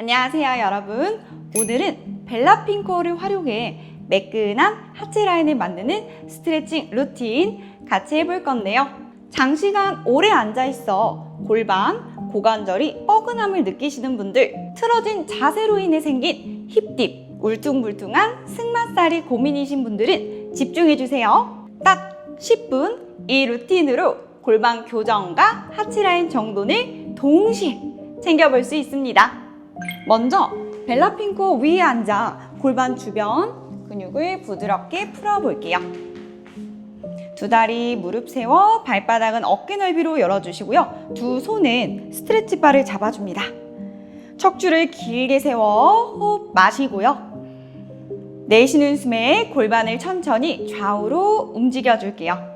안녕하세요 여러분. 오늘은 벨라핑코를 활용해 매끈한 하체 라인을 만드는 스트레칭 루틴 같이 해볼 건데요. 장시간 오래 앉아있어 골반, 고관절이 뻐근함을 느끼시는 분들 틀어진 자세로 인해 생긴 힙딥, 울퉁불퉁한 승마살이 고민이신 분들은 집중해주세요. 딱 10분 이 루틴으로 골반 교정과 하체 라인 정돈을 동시에 챙겨볼 수 있습니다 먼저 벨라핑코 위에 앉아 골반 주변 근육을 부드럽게 풀어볼게요. 두 다리 무릎 세워 발바닥은 어깨 넓이로 열어주시고요. 두 손은 스트레치 바를 잡아줍니다. 척추를 길게 세워 호흡 마시고요. 내쉬는 숨에 골반을 천천히 좌우로 움직여줄게요.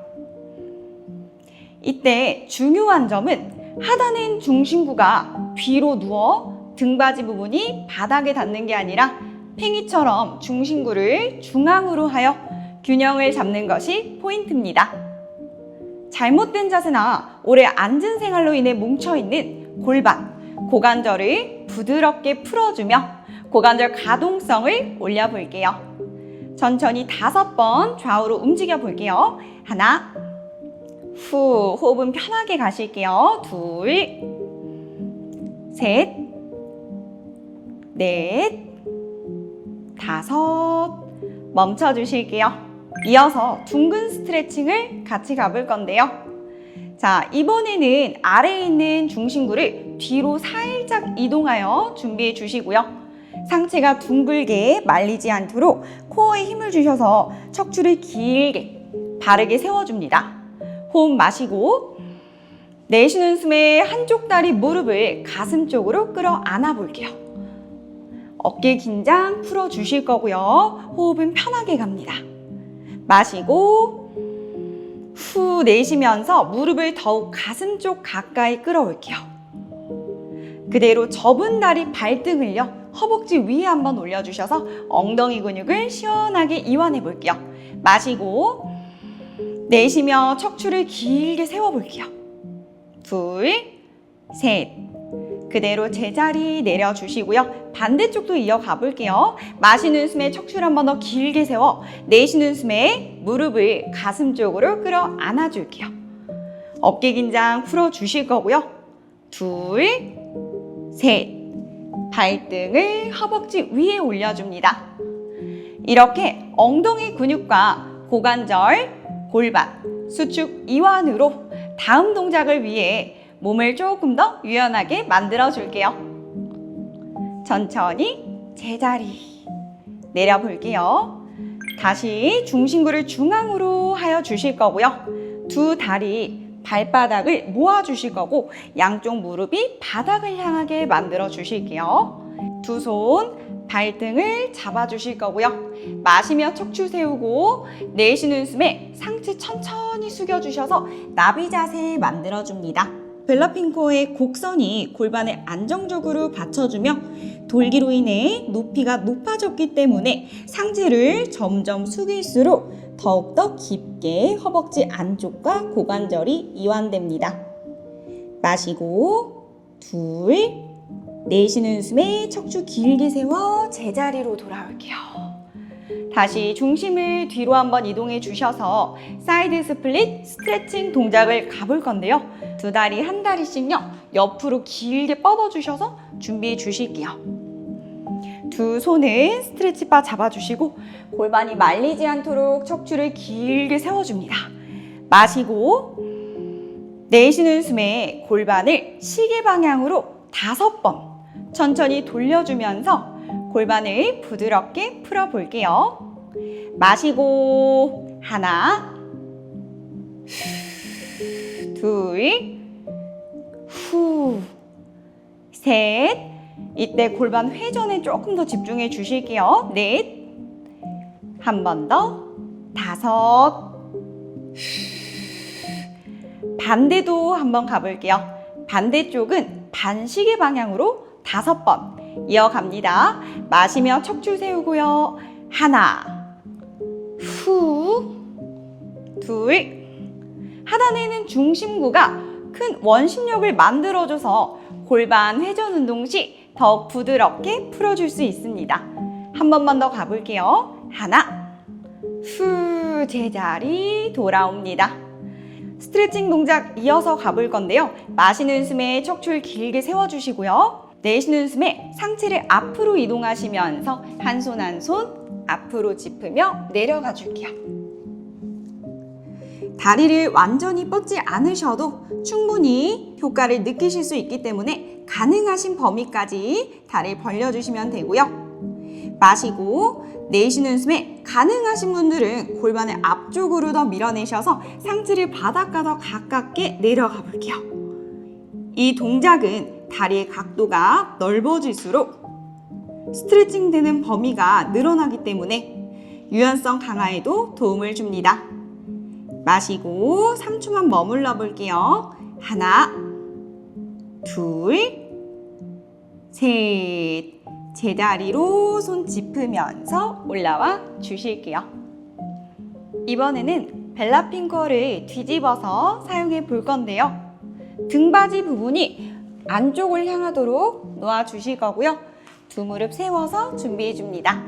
이때 중요한 점은 하단엔 중심구가 뒤로 누워 등받이 부분이 바닥에 닿는 게 아니라 팽이처럼 중심구를 중앙으로 하여 균형을 잡는 것이 포인트입니다. 잘못된 자세나 오래 앉은 생활로 인해 뭉쳐있는 골반, 고관절을 부드럽게 풀어주며 고관절 가동성을 올려볼게요. 천천히 다섯 번 좌우로 움직여 볼게요. 하나, 후, 호흡은 편하게 가실게요. 둘, 셋, 넷, 다섯, 멈춰 주실게요. 이어서 둥근 스트레칭을 같이 가볼 건데요. 자, 이번에는 아래에 있는 중심구를 뒤로 살짝 이동하여 준비해 주시고요. 상체가 둥글게 말리지 않도록 코어에 힘을 주셔서 척추를 길게 바르게 세워줍니다. 호흡 마시고 내쉬는 숨에 한쪽 다리 무릎을 가슴 쪽으로 끌어 안아 볼게요. 어깨 긴장 풀어 주실 거고요. 호흡은 편하게 갑니다. 마시고 후 내쉬면서 무릎을 더욱 가슴 쪽 가까이 끌어올게요. 그대로 접은 다리 발등을요. 허벅지 위에 한번 올려주셔서 엉덩이 근육을 시원하게 이완해 볼게요. 마시고 내쉬며 척추를 길게 세워볼게요. 둘, 셋. 그대로 제자리 내려주시고요. 반대쪽도 이어가 볼게요. 마시는 숨에 척추를 한 번 더 길게 세워 내쉬는 숨에 무릎을 가슴 쪽으로 끌어 안아줄게요. 어깨 긴장 풀어주실 거고요. 둘, 셋. 발등을 허벅지 위에 올려줍니다. 이렇게 엉덩이 근육과 고관절, 골반, 수축 이완으로 다음 동작을 위해 몸을 조금 더 유연하게 만들어 줄게요. 천천히 제자리 내려 볼게요. 다시 중심구를 중앙으로 하여 주실 거고요. 두 다리 발바닥을 모아 주실 거고 양쪽 무릎이 바닥을 향하게 만들어 주실게요. 두 손 발등을 잡아 주실 거고요. 마시며 척추 세우고 내쉬는 숨에 상체 천천히 숙여 주셔서 나비 자세 만들어 줍니다. 벨라핑코의 곡선이 골반을 안정적으로 받쳐주며 돌기로 인해 높이가 높아졌기 때문에 상체를 점점 숙일수록 더욱더 깊게 허벅지 안쪽과 고관절이 이완됩니다. 마시고 둘 내쉬는 숨에 척추 길게 세워 제자리로 돌아올게요. 다시 중심을 뒤로 한번 이동해 주셔서 사이드 스플릿 스트레칭 동작을 가볼 건데요. 두 다리 한 다리씩요. 옆으로 길게 뻗어 주셔서 준비해 주실게요. 두 손은 스트레치 바 잡아주시고 골반이 말리지 않도록 척추를 길게 세워줍니다. 마시고 내쉬는 숨에 골반을 시계 방향으로 다섯 번 천천히 돌려주면서 골반을 부드럽게 풀어볼게요. 마시고 하나, 둘, 후, 셋. 이때 골반 회전에 조금 더 집중해 주실게요. 넷, 한 번 더, 다섯. 반대도 한번 가볼게요. 반대쪽은 반시계 방향으로 다섯 번 이어갑니다. 마시며 척추 세우고요. 하나, 후, 둘. 하단에는 중심구가 큰 원심력을 만들어줘서 골반 회전 운동 시 더욱 부드럽게 풀어줄 수 있습니다. 한 번만 더 가볼게요. 하나, 후, 제자리 돌아옵니다. 스트레칭 동작 이어서 가볼 건데요. 마시는 숨에 척추를 길게 세워주시고요. 내쉬는 숨에 상체를 앞으로 이동하시면서 한 손 한 손 앞으로 짚으며 내려가 줄게요. 다리를 완전히 뻗지 않으셔도 충분히 효과를 느끼실 수 있기 때문에 가능하신 범위까지 다리를 벌려주시면 되고요. 마시고 내쉬는 숨에 가능하신 분들은 골반을 앞쪽으로 더 밀어내셔서 상체를 바닥과 더 가깝게 내려가 볼게요. 이 동작은 다리의 각도가 넓어질수록 스트레칭 되는 범위가 늘어나기 때문에 유연성 강화에도 도움을 줍니다. 마시고 3초만 머물러 볼게요. 하나, 둘, 셋. 제자리로 손 짚으면서 올라와 주실게요. 이번에는 벨라핑거를 뒤집어서 사용해 볼 건데요. 등받이 부분이 안쪽을 향하도록 놓아 주실 거고요. 두 무릎 세워서 준비해 줍니다.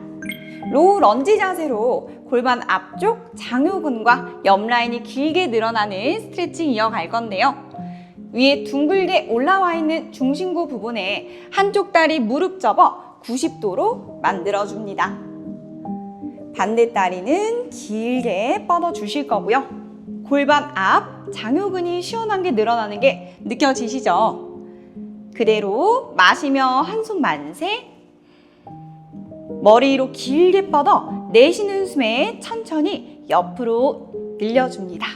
로우 런지 자세로 골반 앞쪽 장요근과 옆 라인이 길게 늘어나는 스트레칭 이어갈 건데요. 위에 둥글게 올라와 있는 중심부 부분에 한쪽 다리 무릎 접어 90도로 만들어 줍니다. 반대 다리는 길게 뻗어 주실 거고요. 골반 앞 장요근이 시원한 게 늘어나는 게 느껴지시죠? 그대로 마시며 한손 만세 머리로 길게 뻗어 내쉬는 숨에 천천히 옆으로 늘려줍니다.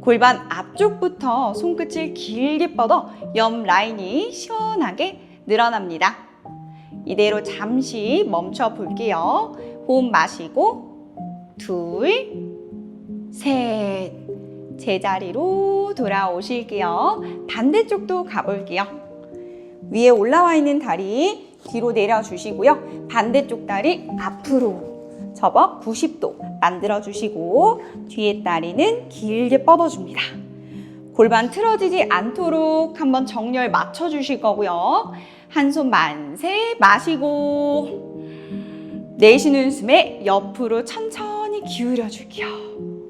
골반 앞쪽부터 손끝을 길게 뻗어 옆 라인이 시원하게 늘어납니다. 이대로 잠시 멈춰 볼게요. 호흡 마시고 둘, 셋. 제자리로 돌아오실게요. 반대쪽도 가볼게요. 위에 올라와 있는 다리 뒤로 내려주시고요. 반대쪽 다리 앞으로 접어 90도 만들어 주시고 뒤에 다리는 길게 뻗어 줍니다. 골반 틀어지지 않도록 한번 정렬 맞춰 주실 거고요. 한 손 만세 마시고 내쉬는 숨에 옆으로 천천히 기울여 줄게요.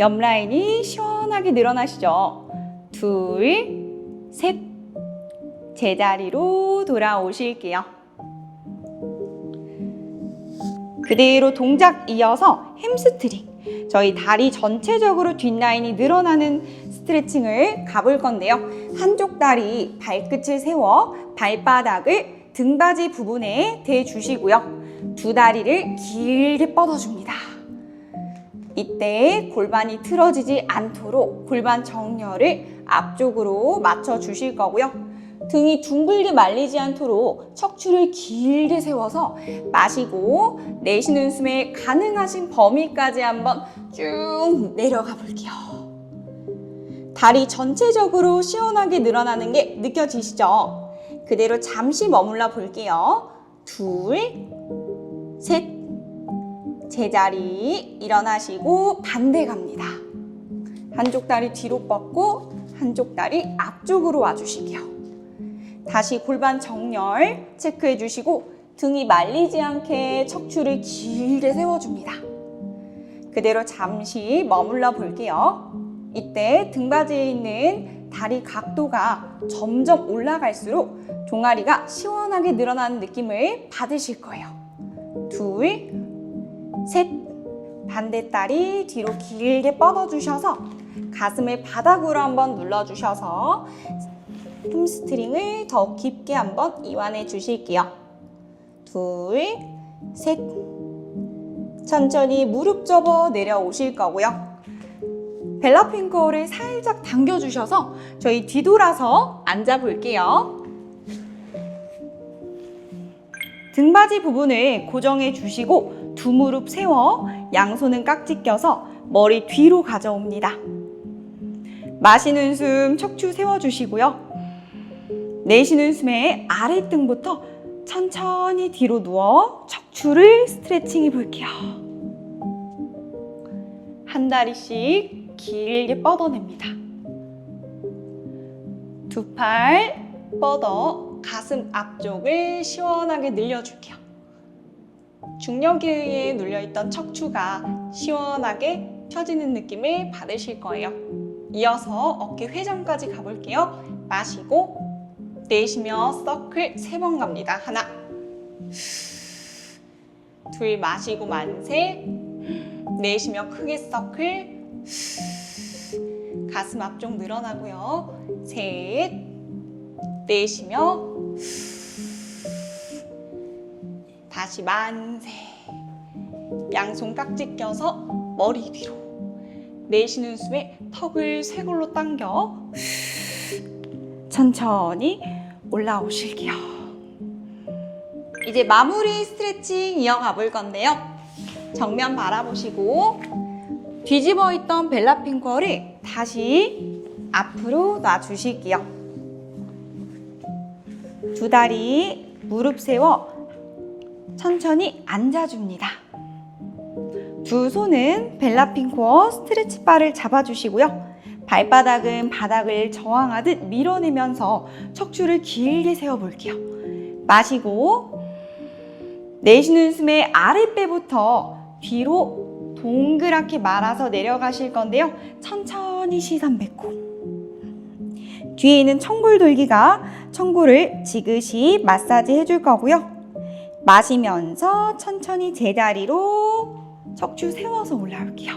옆 라인이 시원하게 늘어나시죠? 둘, 셋. 제자리로 돌아오실게요. 그대로 동작 이어서 햄스트링. 저희 다리 전체적으로 뒷라인이 늘어나는 스트레칭을 가볼 건데요. 한쪽 다리 발끝을 세워 발바닥을 등받이 부분에 대주시고요. 두 다리를 길게 뻗어줍니다. 이때 골반이 틀어지지 않도록 골반 정렬을 앞쪽으로 맞춰 주실 거고요. 등이 둥글게 말리지 않도록 척추를 길게 세워서 마시고 내쉬는 숨에 가능하신 범위까지 한번 쭉 내려가 볼게요. 다리 전체적으로 시원하게 늘어나는 게 느껴지시죠? 그대로 잠시 머물러 볼게요. 둘, 셋, 제자리 일어나시고 반대 갑니다. 한쪽 다리 뒤로 뻗고 한쪽 다리 앞쪽으로 와주시게요. 다시 골반 정렬 체크해 주시고 등이 말리지 않게 척추를 길게 세워줍니다. 그대로 잠시 머물러 볼게요. 이때 등받이에 있는 다리 각도가 점점 올라갈수록 종아리가 시원하게 늘어나는 느낌을 받으실 거예요. 둘, 셋. 반대 다리 뒤로 길게 뻗어주셔서 가슴을 바닥으로 한번 눌러주셔서 햄스트링을 더 깊게 한번 이완해 주실게요. 둘, 셋. 천천히 무릎 접어 내려오실 거고요. 벨라핑거를 살짝 당겨주셔서 저희 뒤돌아서 앉아 볼게요. 등받이 부분을 고정해 주시고 두 무릎 세워 양손은 깍지 껴서 머리 뒤로 가져옵니다. 마시는 숨 척추 세워주시고요. 내쉬는 숨에 아래등부터 천천히 뒤로 누워 척추를 스트레칭 해 볼게요. 한 다리씩 길게 뻗어냅니다. 두 팔 뻗어 가슴 앞쪽을 시원하게 늘려줄게요. 중력에 눌려있던 척추가 시원하게 펴지는 느낌을 받으실 거예요. 이어서 어깨 회전까지 가볼게요. 마시고 내쉬며 서클 세번 갑니다. 하나, 둘 마시고 만세, 내쉬며 크게 서클, 가슴 앞쪽 늘어나고요. 셋, 내쉬며 다시 만세. 양손 깍지 껴서 머리 뒤로. 내쉬는 숨에 턱을 쇄골로 당겨 천천히 올라오실게요. 이제 마무리 스트레칭 이어가 볼 건데요. 정면 바라보시고 뒤집어 있던 벨라핑거를 다시 앞으로 놔주실게요. 두 다리 무릎 세워 천천히 앉아줍니다. 두 손은 벨라핑코어 스트레치 바를 잡아주시고요. 발바닥은 바닥을 저항하듯 밀어내면서 척추를 길게 세워볼게요. 마시고 내쉬는 숨에 아랫배부터 뒤로 동그랗게 말아서 내려가실 건데요. 천천히 시선 뱉고 뒤에 있는 청골 돌기가 청골을 지그시 마사지 해줄 거고요. 마시면서 천천히 제자리로 척추 세워서 올라올게요.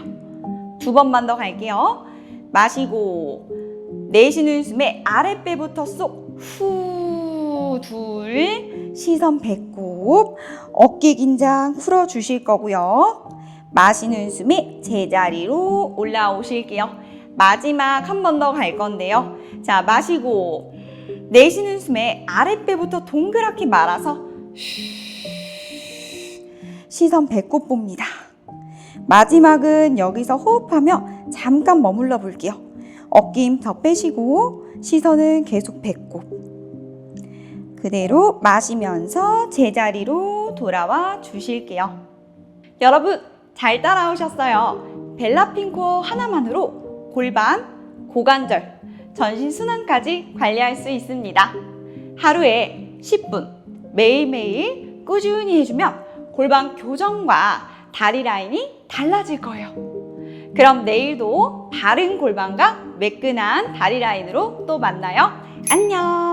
두 번만 더 갈게요. 마시고 내쉬는 숨에 아랫배부터 쏙 후, 둘, 시선 배꼽, 어깨 긴장 풀어주실 거고요. 마시는 숨에 제자리로 올라오실게요. 마지막 한 번 더 갈 건데요. 자, 마시고 내쉬는 숨에 아랫배부터 동그랗게 말아서 시선 배꼽 봅니다. 마지막은 여기서 호흡하며 잠깐 머물러 볼게요. 어깨 힘 더 빼시고 시선은 계속 배꼽. 그대로 마시면서 제자리로 돌아와 주실게요. 여러분 잘 따라오셨어요. 벨라핑코 하나만으로 골반, 고관절, 전신 순환까지 관리할 수 있습니다. 하루에 10분 매일매일 꾸준히 해주면 골반 교정과 다리 라인이 달라질 거예요. 그럼 내일도 바른 골반과 매끈한 다리 라인으로 또 만나요. 안녕!